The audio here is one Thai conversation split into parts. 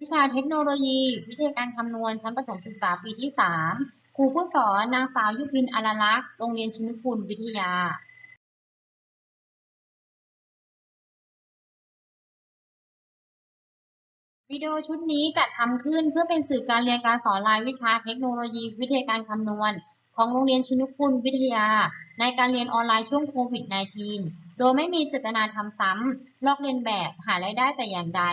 วิชาเทคโนโลยี วิทยาการคำนวณชั้นประถมศึกษาปีที่ 3 ครูผู้สอนนางสาวยุพินอลลักษ์โรงเรียนชินกุลวิทยาวิดีโอชุดนี้จัดทำขึ้นเพื่อเป็นสื่อการเรียนการสอนรายวิชาเทคโนโลยี วิทยาการคำนวณ ของโรงเรียนชินกุลวิทยา ในการเรียนออนไลน์ช่วงโควิด -19 โดยไม่มีเจตนาทำซ้ำลอกเลียนแบบหารายได้แต่อย่างใด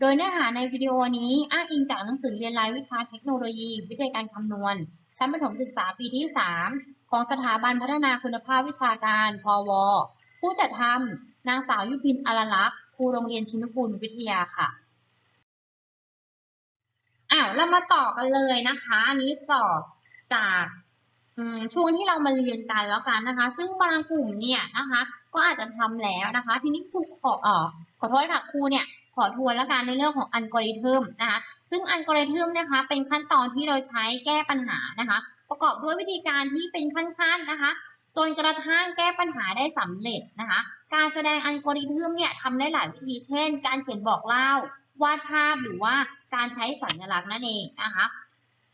โดยเนื้อหาในวิดีโอนี้อ้างอิงจากหนังสือเรียนรายวิชาเทคโนโลยี วิทยาการคำนวณ ชั้นประถมศึกษาปีที่ 3 ของสถาบันพัฒนาคุณภาพวิชาการ พว ผู้จัดทำนางสาวยุพินอลลักษ์ครูโรงเรียนชินกุลวิทยาค่ะอ้าวเรามาต่อกันเลยนะคะ อันนี้ต่อจาก ช่วงที่เรามาเรียนกันแล้วกันนะคะ ซึ่งบางกลุ่มเนี่ยนะคะ ก็อาจจะทำแล้วนะคะ ทีนี้ครูขอออขอโทษค่ะครูเนี่ยขอทวนแล้วกันในเรื่องของอัลกอริทึมนะคะ ซึ่งอัลกอริทึมนะคะ เป็นขั้นตอนที่เราใช้แก้ปัญหานะคะ ประกอบด้วยวิธีการที่เป็นขั้นๆนะคะจนกระทั่งแก้ปัญหาได้สำเร็จนะคะ การแสดงอัลกอริทึมเนี่ยทำได้หลายวิธีเช่น การเขียนบอกเล่าวาดภาพหรือว่าการใช้สัญลักษณ์นั่นเองนะคะ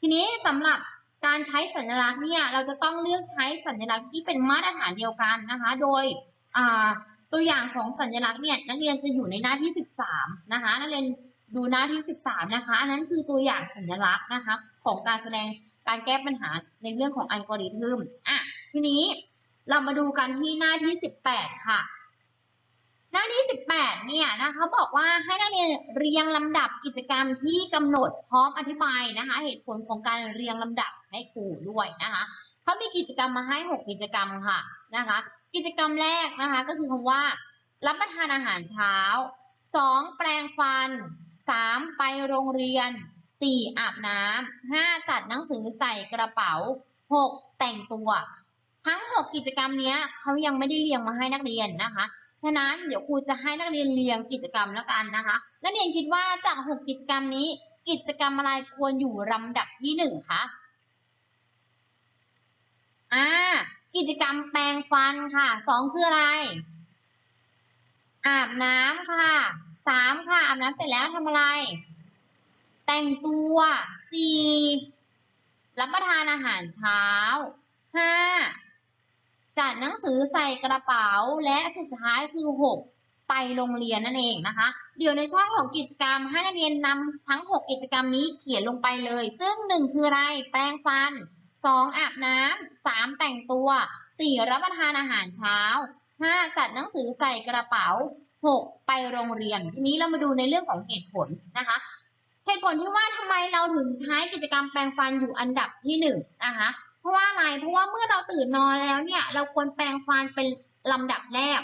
ทีนี้สำหรับ การใช้สัญลักษณ์เนี่ยเราจะต้องเลือกใช้สัญลักษณ์ที่เป็นมาตรฐานเดียวกันนะคะ โดยตัวอย่างของสัญลักษณ์เนี่ยนักเรียนจะอยู่ในหน้าที่ 13 นะคะนักเรียนดูหน้าที่ 13 นะคะอันนั้นคือตัวอย่างสัญลักษณ์นะคะของการแสดงการแก้ปัญหาในเรื่องของอัลกอริทึมอะทีนี้เรามาดูกันที่หน้าที่ 18 ค่ะ หน้าที่ 18 เนี่ยนะคะบอกว่าให้นักเรียนเรียงลำดับกิจกรรมที่กำหนดพร้อมอธิบายนะคะ เหตุผลของการเรียงลำดับให้ครูด้วยนะคะเขามีกิจกรรมมาให้ 6 กิจกรรมค่ะนะคะ กิจกรรมแรกนะคะก็คือคำว่า รับประทานอาหารเช้า 2. แปรงฟัน 3. ไปโรงเรียน 4. อาบน้ำ 5. จัดหนังสือใส่กระเป๋า 6. แต่งตัว ทั้ง 6 กิจกรรมนี้เขายังไม่ได้เรียงมาให้นักเรียนนะคะ ฉะนั้นเดี๋ยวครูจะให้นักเรียนเรียงกิจกรรมแล้วกันนะคะ นักเรียนคิดว่าจาก6กิจกรรมนี้ กิจกรรมอะไรควรอยู่ลำดับที่หนึ่งคะอ่ากิจกรรมแปรงฟันค่ะสองคืออะไร อาบน้ำค่ะสามค่ะอาบน้ำเสร็จแล้วทำอะไร แต่งตัวสี่รับประทานอาหารเช้าห้า จัดหนังสือใส่กระเป๋าและสุดท้ายคือหกไปโรงเรียนนั่นเองนะคะ เดี๋ยวในช่องของกิจกรรมให้นักเรียนนำทั้ง 6 กิจกรรมนี้เขียนลงไปเลย ซึ่ง 1 คืออะไร แปรงฟัน 2 อาบน้ำ3แต่งตัว 4 รับประทานอาหารเช้า 5 จัดหนังสือใส่กระเป๋า 6 ไปโรงเรียน ทีนี้เรามาดูในเรื่องของเหตุผลนะคะเหตุผลที่ว่าทำไมเราถึงใช้กิจกรรมแปรงฟันอยู่อันดับที่หนึ่งนะคะ ราะว่าอะไร เพราะว่าเมื่อเราตื่นนอนแล้วเนี่ย เราควรแปรงฟันเป็นลำดับแรก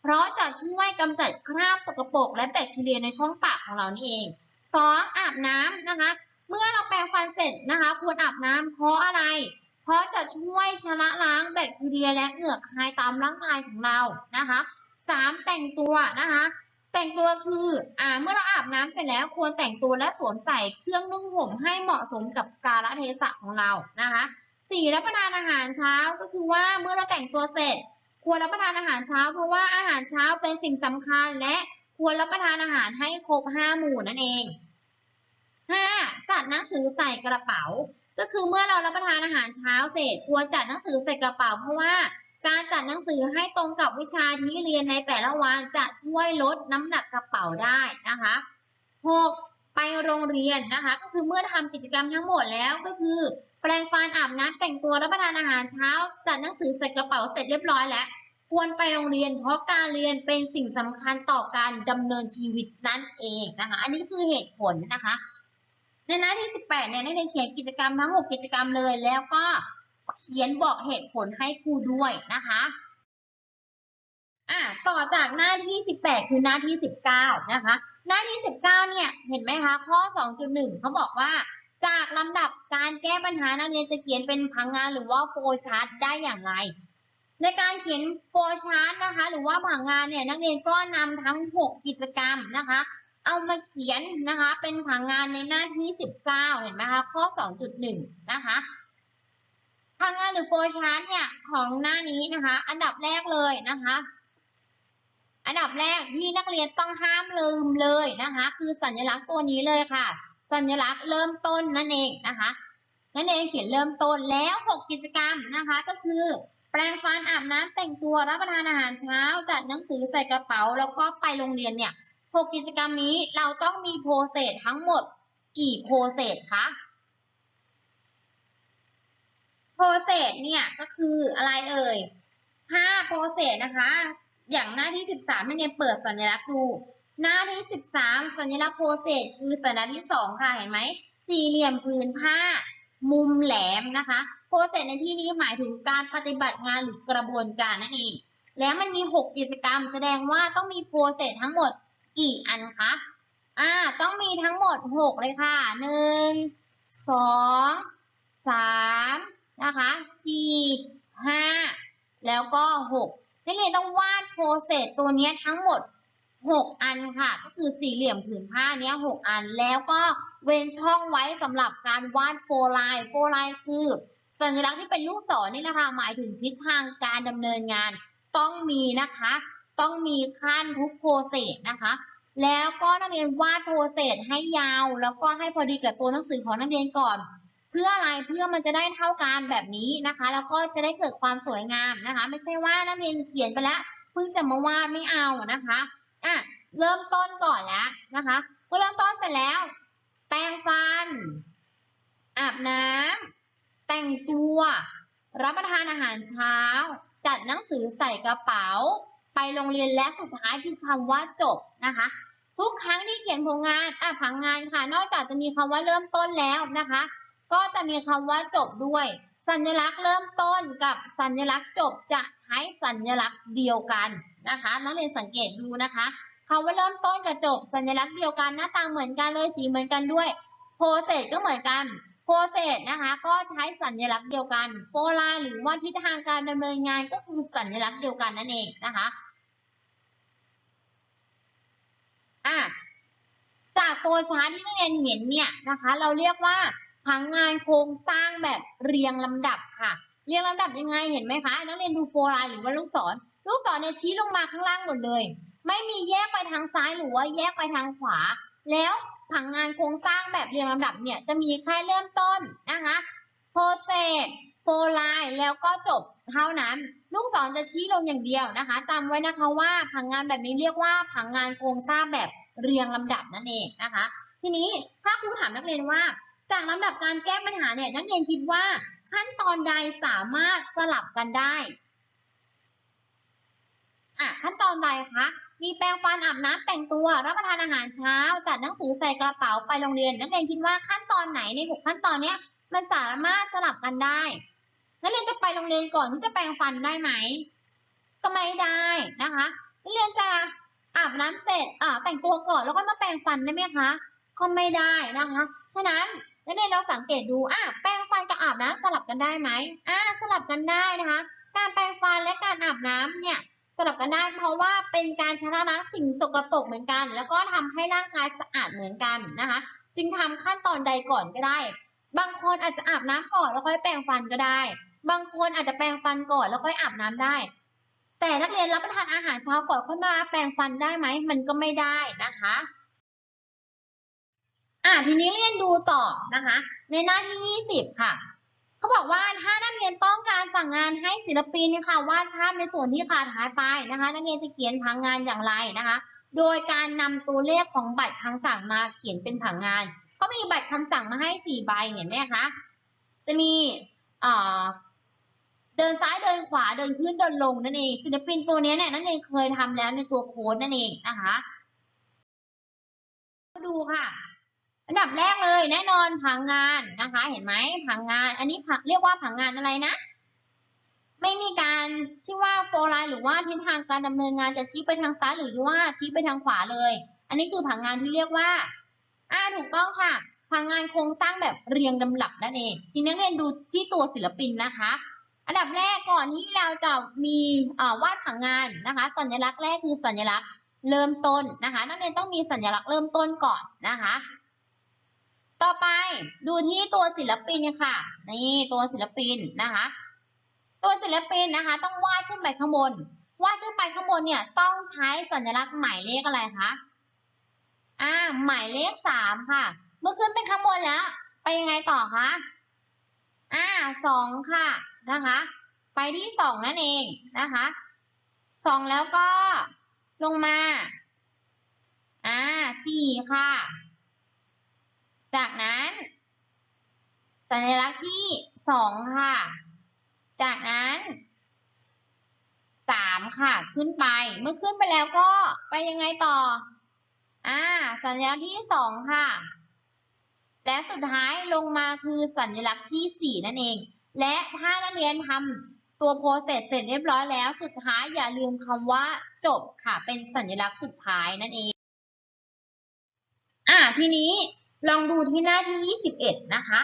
เพราะจะช่วยกำจัดคราบสกปรกและแบคทีเรียในช่องปากของเรานี่เองสองอาบน้ำนะคะ เมื่อเราแปรงฟันเสร็จนะคะ ควรอาบน้ำเพราะอะไร เพราะจะช่วยชำระล้างแบคทีเรียและเหงือกคายตามร่างกายของเรานะคะสามแต่งตัวนะคะ แต่งตัวคืออ่าเมื่อเราอาบน้ำเสร็จแล้วควรแต่งตัวและสวมใส่เครื่องนุ่งห่มให้เหมาะสมกับกาลเทศะของเรานะคะ สี่รับประทานอาหารเช้าก็คือว่าเมื่อเราแต่งตัวเสร็จ ควรรับประทานอาหารเช้า เพราะว่าอาหารเช้าเป็นสิ่งสำคัญและควรรับประทานอาหารให้ครบห้าหมู่นั่นเองห้าจัดหนังสือใส่กระเป๋า ก็คือเมื่อเรารับประทานอาหารเช้าเสร็จ ควรจัดหนังสือใส่กระเป๋า เพราะว่าการจัดหนังสือให้ตรงกับวิชาที่เรียนในแต่ละวันจะช่วยลดน้ำหนักกระเป๋าได้นะคะหกไปโรงเรียนนะคะ ก็คือเมื่อทำกิจกรรมทั้งหมดแล้วก็คือ แปรงฟันอาบน้ำแต่งตัวรับประทานอาหารเช้า จัดหนังสือใส่กระเป๋าเสร็จเรียบร้อยแล้ว ควรไปโรงเรียน เพราะการเรียนเป็นสิ่งสำคัญต่อการดำเนินชีวิตนั่นเองนะคะ อันนี้คือเหตุผลนะคะ ในหน้าที่ 18 เนี่ยนักเรียนเขียนกิจกรรมทั้ง 6 กิจกรรมเลย แล้วก็เขียนบอกเหตุผลให้ครูด้วยนะคะอะต่อจากหน้าที่ 18 คือหน้าที่ 19 นะคะ หน้าที่ 19 เนี่ย เห็นไหมคะ ข้อ 2.1เขาบอกว่า จากลำดับการแก้ปัญหานักเรียนจะเขียนเป็นผังงานหรือว่าโฟชาร์ตได้อย่างไร ในการเขียนโฟชาร์ตนะคะ หรือว่าผังงานเนี่ยนักเรียนก็นำทั้ง 6 กิจกรรมนะคะ เอามาเขียนนะคะ เป็นผังงานในหน้าที่ 19 เห็นไหมคะข้อ 2.1 นะคะผังงานหรือโฟชาร์ตเนี่ยของหน้านี้นะคะ อันดับแรกเลยนะคะอันดับแรกที่นักเรียนต้องห้ามลืมเลยนะคะ คือสัญลักษณ์ตัวนี้เลยค่ะ สัญลักษณ์เริ่มต้นนั่นเองนะคะนั่นเองเขียนเริ่มต้นแล้ว 6 กิจกรรมนะคะก็คือ แปรงฟันอาบน้ำแต่งตัวรับประทานอาหารเช้า จัดหนังสือใส่กระเป๋า แล้วก็ไปโรงเรียนเนี่ย 6 กิจกรรมนี้เราต้องมีโปรเซสทั้งหมดกี่โปรเซสคะโปรเซสเนี่ยก็คืออะไรเอ่ย5โปรเซสนะคะ อย่างหน้าที่ 13นักเรียนเปิดสัญลักษณ์ดู หน้าที่ 13 สัญลักษณ์โปรเซสคือสัญลักษณ์ที่ 2 ค่ะ เห็นไหม สี่เหลี่ยมผืนผ้า มุมแหลมนะคะโปรเซสในที่นี้หมายถึงการปฏิบัติงานหรือกระบวนการนั่นเอง แล้วมันมี 6 กิจกรรม แสดงว่าต้องมีโปรเซสทั้งหมดกี่อันคะ อ่า ต้องมีทั้งหมด 6 เลยค่ะ 1 2 3 นะคะ 4 5 แล้วก็ 6นักเรียนต้องวาดโปรเซสตัวนี้ทั้งหมด 6อันค่ะ ก็คือสี่เหลี่ยมผืนผ้าเนี้ย6อัน แล้วก็เว้นช่องไว้สำหรับการวาดโฟลายโฟลายคือสัญลักษณ์ที่เป็นลูกศรนี่นะคะหมายถึงทิศทางการดำเนินงาน ต้องมีนะคะ ต้องมีขั้นทุกโปรเซสนะคะ แล้วก็นักเรียนวาดโปรเซสให้ยาว แล้วก็ให้พอดีกับตัวหนังสือของนักเรียนก่อน เพื่ออะไรเพื่อมันจะได้เท่ากันแบบนี้นะคะ แล้วก็จะได้เกิดความสวยงามนะคะ ไม่ใช่ว่านักเรียนเขียนไปแล้วเพิ่งจะมาวาดไม่เอานะคะ อะเริ่มต้นก่อนแล้วนะคะพอเริ่มต้นเสร็จแล้ว แปรงฟัน อาบน้ำแต่งตัว รับประทานอาหารเช้า จัดหนังสือใส่กระเป๋า ไปโรงเรียนและสุดท้ายคือคำว่าจบนะคะทุกครั้งที่เขียนผลงานอะผังงานค่ะ นอกจากจะมีคำว่าเริ่มต้นแล้วนะคะ ก็จะมีคำว่าจบด้วย สัญลักษณ์เริ่มต้นกับสัญลักษณ์จบจะใช้สัญลักษณ์เดียวกันนะคะนักเรียนสังเกตดูนะคะคำว่าเริ่มต้นกับจบ สัญลักษณ์เดียวกันหน้าตาเหมือนกันเลยสีเหมือนกันด้วยโปรเซสก็เหมือนกันโปรเซสนะคะก็ใช้สัญลักษณ์เดียวกันโฟลาหรือว่าทิศทางการดำเนินงานก็คือสัญลักษณ์เดียวกันนั่นเองนะคะอะจากโฟชาร์ที่นักเรียนเห็นเนี่ยนะคะ เราเรียกว่า ผังงานโครงสร้างแบบเรียงลำดับค่ะ เรียงลำดับยังไงเห็นไหมคะ นักเรียนดูโฟล์ไลน์หรือว่าลูกศร ลูกศรเนี่ยชี้ลงมาข้างล่างหมดเลย ไม่มีแยกไปทางซ้ายหรือว่าแยกไปทางขวา แล้วผังงานโครงสร้างแบบเรียงลำดับเนี่ยจะมีแค่เริ่มต้นนะคะโปรเซสโฟล์ไลน์แล้วก็จบเท่านั้น ลูกศรจะชี้ลงอย่างเดียวนะคะจำไว้นะคะว่าผังงานแบบนี้เรียกว่าผังงานโครงสร้างแบบเรียงลำดับนั่นเองนะคะ ทีนี้ถ้าครูถามนักเรียนว่า จากลำดับการแก้ปัญหาเนี่ยนักเรียนคิดว่าขั้นตอนใดสามารถสลับกันได้อะขั้นตอนใดคะ มีแปรงฟันอาบน้ำแต่งตัว รับประทานอาหารเช้า จัดหนังสือใส่กระเป๋าไปโรงเรียน นักเรียนคิดว่าขั้นตอนไหนในหกขั้นตอนเนี้ยมันสามารถสลับกันได้ นักเรียนจะไปโรงเรียนก่อนที่จะแปรงฟันได้ไหม ก็ไม่ได้นะคะ นักเรียนจะอาบน้ำเสร็จอ่าแต่งตัวก่อนแล้วก็มาแปรงฟันได้ไหมคะ ก็ไม่ได้นะคะ ฉะนั้น นักเรียนเราสังเกตดูอะแปรงฟันกับอาบน้ำสลับกันได้ไหมอ่าสลับกันได้นะคะ การแปรงฟันและการอาบน้ำเนี่ยสลับกันได้เพราะว่าเป็นการชำระล้างสิ่งสกปรกเหมือนกัน แล้วก็ทำให้ร่างกายสะอาดเหมือนกันนะคะ จึงทำขั้นตอนใดก่อนก็ได้ บางคนอาจจะอาบน้ำก่อนแล้วค่อยแปรงฟันก็ได้ บางคนอาจจะแปรงฟันก่อนแล้วค่อยอาบน้ำได้ แต่นักเรียนรับประทานอาหารเช้าก่อนค่อยมาแปรงฟันได้ไหมมันก็ไม่ได้นะคะ อะทีนี้เรียนดูต่อนะคะ ในหน้าที่ 20 ค่ะเขาบอกว่าถ้านักเรียนต้องการสั่งงานให้ศิลปินค่ะวาดภาพในส่วนที่ขาดหายไปนะคะ นักเรียนจะเขียนผังงานอย่างไรนะคะ โดยการนำตัวเลขของบัตรคำสั่งมาเขียนเป็นผังงานเขามีบัตรคำสั่งมาให้สี่ใบเห็นไหมคะจะมีอ่าเดินซ้ายเดินขวาเดินขึ้นเดินลงนั่นเองศิลปินตัวนี้เนี่ยนักเรียนเคยทำแล้วในตัวโค้ดนั่นเองนะคะมาดูค่ะ อันดับแรกเลยแน่นอนผังงานนะคะ เห็นไหมผังงาน อันนี้ผังเรียกว่าผังงานอะไรนะ ไม่มีการที่ว่าโฟลไลน์หรือว่าทิศทางการดำเนินงานจะชี้ไปทางซ้ายหรือว่าชี้ไปทางขวาเลย อันนี้คือผังงานที่เรียกว่าอ่าถูกต้องค่ะ ผังงานโครงสร้างแบบเรียงลำดับนั่นเองทีนี้นักเรียนดูที่ตัวศิลปินนะคะ อันดับแรกก่อนที่เราจะมีวาดผังงานนะคะ สัญลักษณ์แรกคือสัญลักษณ์เริ่มต้นนะคะ นักเรียนต้องมีสัญลักษณ์เริ่มต้นก่อนนะคะ ต่อไปดูที่ตัวศิลปินเนี่ยค่ะ นี่ตัวศิลปินนะคะ ตัวศิลปินนะคะ ต้องวาดขึ้นไปข้างบน วาดขึ้นไปข้างบนเนี่ย ต้องใช้สัญลักษณ์หมายเลขอะไรคะอ่าหมายเลขสามค่ะ เมื่อขึ้นไปข้างบนแล้ว ไปยังไงต่อคะอ่าสองค่ะนะคะ ไปที่สองนั่นเองนะคะสองแล้วก็ลงมาอ่าสี่ค่ะ จากนั้น สัญลักษณ์ที่สองค่ะ จากนั้นสามค่ะ ขึ้นไป เมื่อขึ้นไปแล้วก็ไปยังไงต่อ อ่า สัญลักษณ์ที่สองค่ะ และสุดท้ายลงมาคือสัญลักษณ์ที่สี่นั่นเอง และถ้านักเรียนทำตัวโปรเซสเสร็จเรียบร้อยแล้ว สุดท้ายอย่าลืมคำว่าจบค่ะ เป็นสัญลักษณ์สุดท้ายนั่นเอง อ่า ทีนี้ ลองดูที่หน้าที่ 21 นะคะ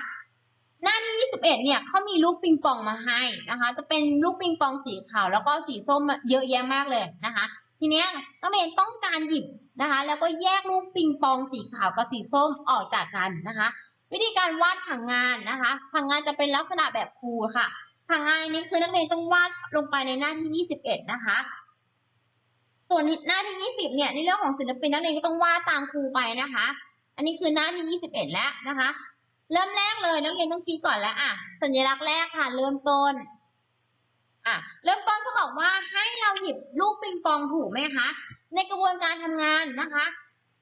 หน้าที่ 21 เนี่ยเขามีลูกปิงปองมาให้นะคะ จะเป็นลูกปิงปองสีขาวแล้วก็สีส้มเยอะแยะมากเลยนะคะ ทีเนี้ยนักเรียนต้องการหยิบนะคะ แล้วก็แยกลูกปิงปองสีขาวกับสีส้มออกจากกันนะคะ วิธีการวาดผังงานนะคะ ผังงานจะเป็นลักษณะแบบครูค่ะ ผังงานนนี้คือนักเรียนต้องวาดลงไปในหน้าที่ 21 นะคะส่วนหน้าที่ 20 เนี่ย ในเรื่องของศิลปินนักเรียนก็ต้องวาดตามครูไปนะคะ อันนี้คือหน้าที่21 แล้วนะคะ เริ่มแรกเลยนักเรียนต้องคิดก่อนแล้วอะสัญลักษณ์แรกค่ะ เริ่มต้นอะเริ่มต้นจะบอกว่าให้เราหยิบลูกปิงปองถูกไหมคะ ในกระบวนการทำงานนะคะ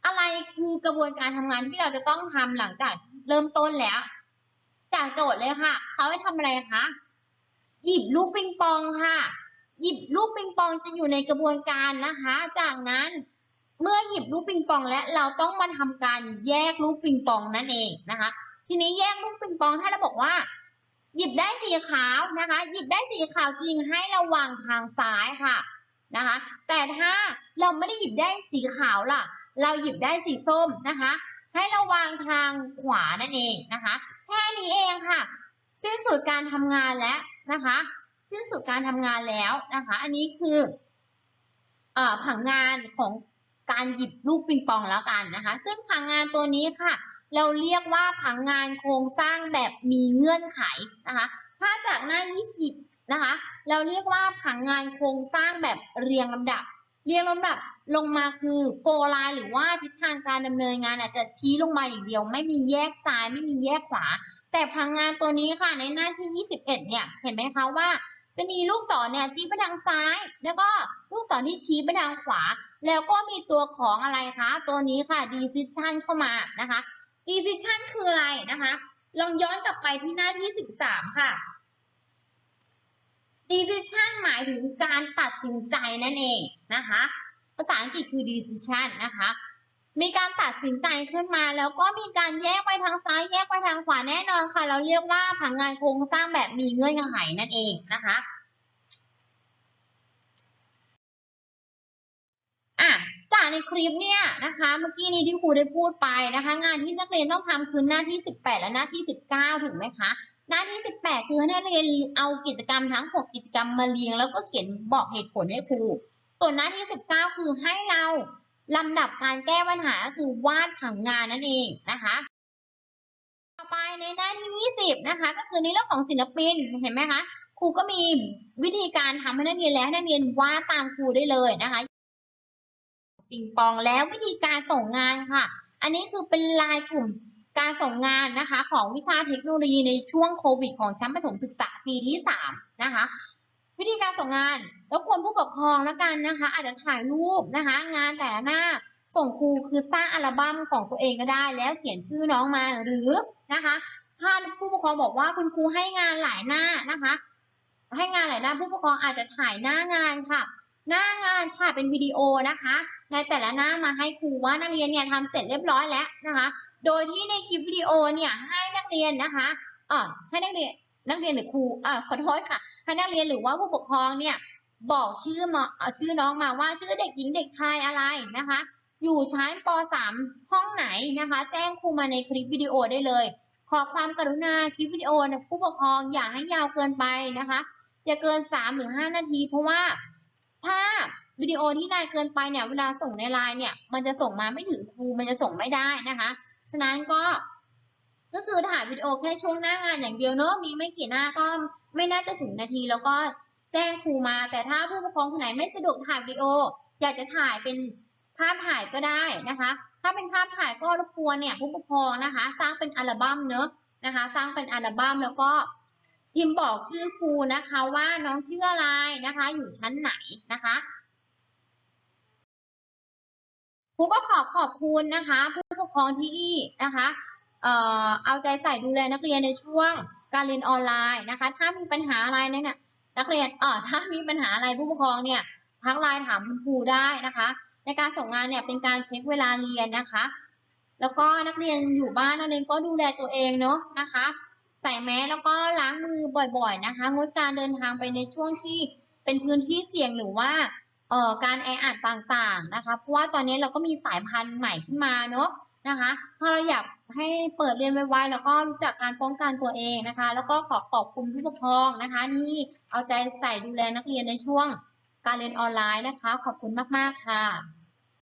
อะไรคือกระบวนการทำงานที่เราจะต้องทำหลังจากเริ่มต้นแล้ว จากโจทย์เลยค่ะเขาให้ทำอะไรคะหยิบลูกปิงปองค่ะ หยิบลูกปิงปองจะอยู่ในกระบวนการนะคะ จากนั้น เมื่อหยิบลูกปิงปองและเราต้องมาทำการแยกลูกปิงปองนั่นเองนะคะ ทีนี้แยกลูกปิงปองถ้าเราบอกว่า หยิบได้สีขาวนะคะ หยิบได้สีขาวจริงให้ระวางทางซ้ายค่ะนะคะ แต่ถ้าเราไม่ได้หยิบได้สีขาวล่ะ เราหยิบได้สีส้มนะคะ ให้ระวางทางขวานั่นเองนะคะ แค่นี้เองค่ะ สิ้นสุดการทำงานแล้วนะคะ สิ้นสุดการทำงานแล้วนะคะ อันนี้คืออผังงานของ การหยิบลูกปิงปองแล้วกันนะคะ ซึ่งผังงานตัวนี้ค่ะ เราเรียกว่าผังงานโครงสร้างแบบมีเงื่อนไขนะคะ ถ้าจากหน้า 20 นะคะ เราเรียกว่าผังงานโครงสร้างแบบเรียงลำดับ เรียงลำดับลงมาคือโฟไลน์หรือว่าทิศทางการดำเนินงานอาจจะชี้ลงมาอย่างเดียว ไม่มีแยกซ้ายไม่มีแยกขวา แต่ผังงานตัวนี้ค่ะในหน้าที่ 21 เนี่ยเห็นไหมคะว่า จะมีลูกศรเนี่ยชี้ไปทางซ้าย แล้วก็ลูกศรที่ชี้ไปทางขวา แล้วก็มีตัวของอะไรคะ ตัวนี้ค่ะ decision เข้ามานะคะ decision คืออะไรนะคะ ลองย้อนกลับไปที่หน้าที่ 13 ค่ะ decision หมายถึงการตัดสินใจนั่นเองนะคะ ภาษาอังกฤษคือ decision นะคะ มีการตัดสินใจขึ้นมา แล้วก็มีการแยกไปทางซ้ายแยกไปทางขวาแน่นอนค่ะ เราเรียกว่าผังงานโครงสร้างแบบมีเงื่อนไขนั่นเองนะคะอะจากในคลิปเนี่ยนะคะ เมื่อกี้นี้ที่ครูได้พูดไปนะคะ งานที่นักเรียนต้องทำคือหน้าที่ 18 และหน้าที่ 19 ถูกไหมคะ หน้าที่ 18 คือให้นักเรียนเอากิจกรรมทั้ง 6 กิจกรรมมาเรียง แล้วก็เขียนบอกเหตุผลให้ครูส่วนหน้าที่ 19 คือให้เรา ลำดับการแก้ปัญหาก็คือวาดผังงานนั่นเองนะคะ ต่อไปในหน้าที่ 20 นะคะ ก็คือในเรื่องของศิลปินเห็นไหมคะครูก็มีวิธีการทำให้นักเรียนแล้วหนักเรียนวาดตามครูได้เลยนะคะปิงปองแล้ววิธีการส่งงานค่ะ อันนี้คือเป็นลายกลุ่มการส่งงานนะคะ ของวิชาเทคโนโลยีในช่วงโควิด ของชั้นประถมศึกษาปีที่สามนะคะ วิธีการส่งงานแล้วควรผู้ปกครองแล้วกันนะคะ อาจจะถ่ายรูปนะคะ งานแต่ละหน้าส่งครูคือสร้างอัลบั้มของตัวเองก็ได้ แล้วเขียนชื่อน้องมาหรือนะคะถ้าผู้ปกครองบอกว่าคุณครูให้งานหลายหน้านะคะ ให้งานหลายหน้าผู้ปกครองอาจจะถ่ายหน้างานค่ะ หน้างานค่ะเป็นวิดีโอนะคะ ในแต่ละหน้ามาให้ครูว่านักเรียนเนี่ยทำเสร็จเรียบร้อยแล้วนะคะ โดยที่ในคลิปวิดีโอเนี่ยให้นักเรียนนะคะเออให้นักเรียนนักเรียนหรือครูเออขอโทษค่ะ ให้นักเรียนหรือว่าผู้ปกครองเนี่ยบอกชื่อมาชื่อน้องมาว่าชื่อเด็กหญิงเด็กชายอะไรนะคะ อยู่ชั้นป .3 ห้องไหนนะคะ แจ้งครูมาในคลิปวิดีโอได้เลย ขอความกรุณาคลิปวิดีโอนะผู้ปกครองอย่าให้ยาวเกินไปนะคะ อย่าเกิน3หรือ5นาที เพราะว่าถ้าวิดีโอที่นานเกินไปเนี่ยเวลาส่งในไลน์เนี่ยมันจะส่งมาไม่ถึงครูมันจะส่งไม่ได้นะคะ ฉะนั้นก็ก็คือถ่ายวิดีโอแค่ช่วงหน้างานอย่างเดียวเนอะมีไม่กี่หน้าก็ ไม่น่าจะถึงนาทีแล้วก็แจ้งครูมา แต่ถ้าผู้ปกครองคนไหนไม่สะดวกถ่ายวิดีโอ อยากจะถ่ายเป็นภาพถ่ายก็ได้นะคะ ถ้าเป็นภาพถ่ายก็รบกวนเนี่ยผู้ปกครองนะคะ สร้างเป็นอัลบั้มเนอะนะคะ สร้างเป็นอัลบั้มแล้วก็พิมพ์บอกชื่อครูนะคะว่าน้องชื่ออะไรนะคะ อยู่ชั้นไหนนะคะครูก็ขอบขอบคุณนะคะ ผู้ปกครองที่นะคะเอ่อเอาใจใส่ดูแลนักเรียนในช่วง การเรียนออนไลน์นะคะ ถ้ามีปัญหาอะไรเนี่ยนะนักเรียนเออถ้ามีปัญหาอะไรผู้ปกครองเนี่ยทักไลน์ถามคุณครูได้นะคะ ในการส่งงานเนี่ยเป็นการเช็คเวลาเรียนนะคะ แล้วก็นักเรียนอยู่บ้านนักเรียนก็ดูแลตัวเองเนาะนะคะ ใส่แมสแล้วก็ล้างมือบ่อยๆนะคะ งดการเดินทางไปในช่วงที่เป็นพื้นที่เสี่ยงหรือว่าเอ่อการแออัดต่างๆนะคะ เพราะว่าตอนนี้เราก็มีสายพันธุ์ใหม่ขึ้นมาเนอะ นะคะถ้าเราอยากให้เปิดเรียนไวๆแล้วก็รู้จักการป้องกันตัวเองนะคะ แล้วก็ขอขอบคุณผู้ปกครองนะคะนี่เอาใจใส่ดูแลนักเรียนในช่วงการเรียนออนไลน์นะคะ ขอบคุณมากๆค่ะ